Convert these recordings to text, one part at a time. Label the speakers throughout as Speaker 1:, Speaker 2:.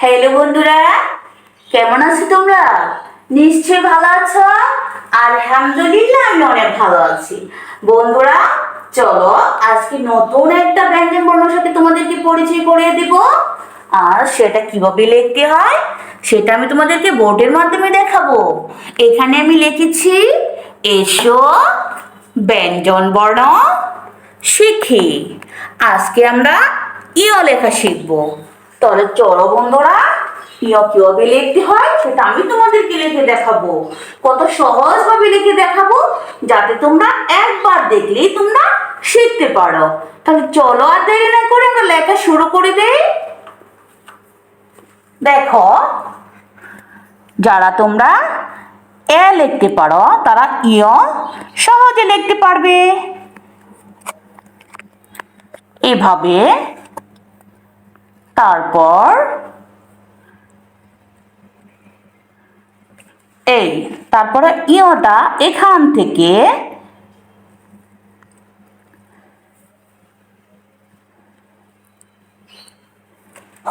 Speaker 1: Hello বন্ধুরা, কেমন আছো তোমরা? নিশ্চয়ই ভালো আছো? আলহামদুলিল্লাহ, আমি অনেক ভালো আছি। বন্ধুরা, চলো আজকে নতুন একটা ব্যঞ্জন বর্ণের সাথে তোমাদেরকে পরিচয় করিয়ে দিব। আর সেটা কীভাবে লিখতে হয়, সেটা আমি তোমাদেরকে বোর্ডের মাধ্যমে দেখাবো। এখানে আমি লিখেছি, এসো ব্যঞ্জন বর্ণ শিখি। আজকে আমরা ইয় লেখা শিখব। তাহলে চলো বন্ধুরা ইয় কীভাবে লিখতে হয় সেটা আমি তোমাদেরকে লিখে দেখাবো। কত সহজভাবে লিখে দেখাবো, যাতে তোমরা একবার দেখলেই তোমরা শিখতে পারো। তাহলে চলো আর দেরি না করে আমরা লেখা শুরু করে দেই। দেখো, যারা তোমরা এ লিখতে পারো, তারা ইয় সহজে লিখতে পারবে? এভাবে তারপর এই তারপরে ইয়টা এখান থেকে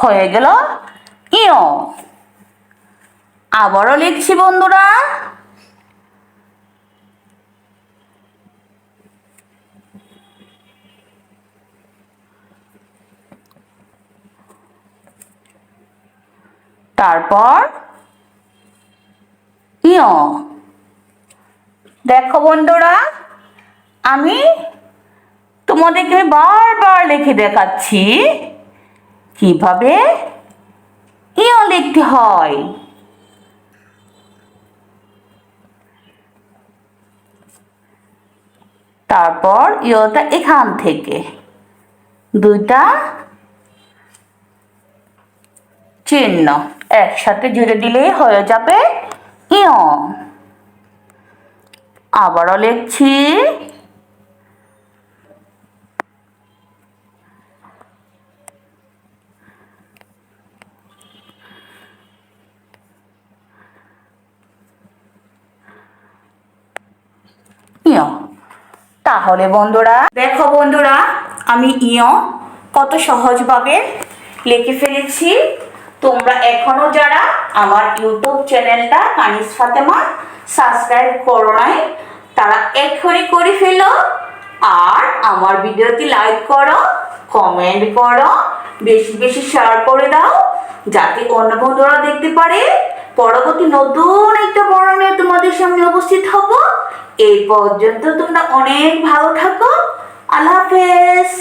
Speaker 1: হয়ে গেল ইয়। আবারও লিখছি বন্ধুরা। তারপর দেখো বন্ধুরা, আমি তোমাদেরকে বারবার লিখে দেখাচ্ছি কীভাবে ইয় লিখতে হয়। তারপর ইয়টা এখান থেকে, দুইটা চিহ্ন। একসাথে জুড়ে দিলেই হয়ে যাবে। ইয়। আবারও লিখছি। তাহলে বন্ধুরা, দেখো বন্ধুরা, আমি ইয় কত সহজভাবে লিখে ফেলেছি। তোমরা এখনও যারা আমার ইউটিউব চ্যানেলটা কানিস ফাতেমা সাবস্ক্রাইব করো নাই, তারা এক্ষুনি করে ফেলো আর আমার ভিডিওটি লাইক করো, কমেন্ট করো, বেশি বেশি শেয়ার করে দাও, যাতে অন্য বন্ধুরা দেখতে পারে। পরবর্তী নতুন একটা বড় নিয়ে তোমাদের সামনে উপস্থিত হব। এই পর্যন্ত তোমরা অনেক ভালো থাকো। আল্লাহ হাফেজ।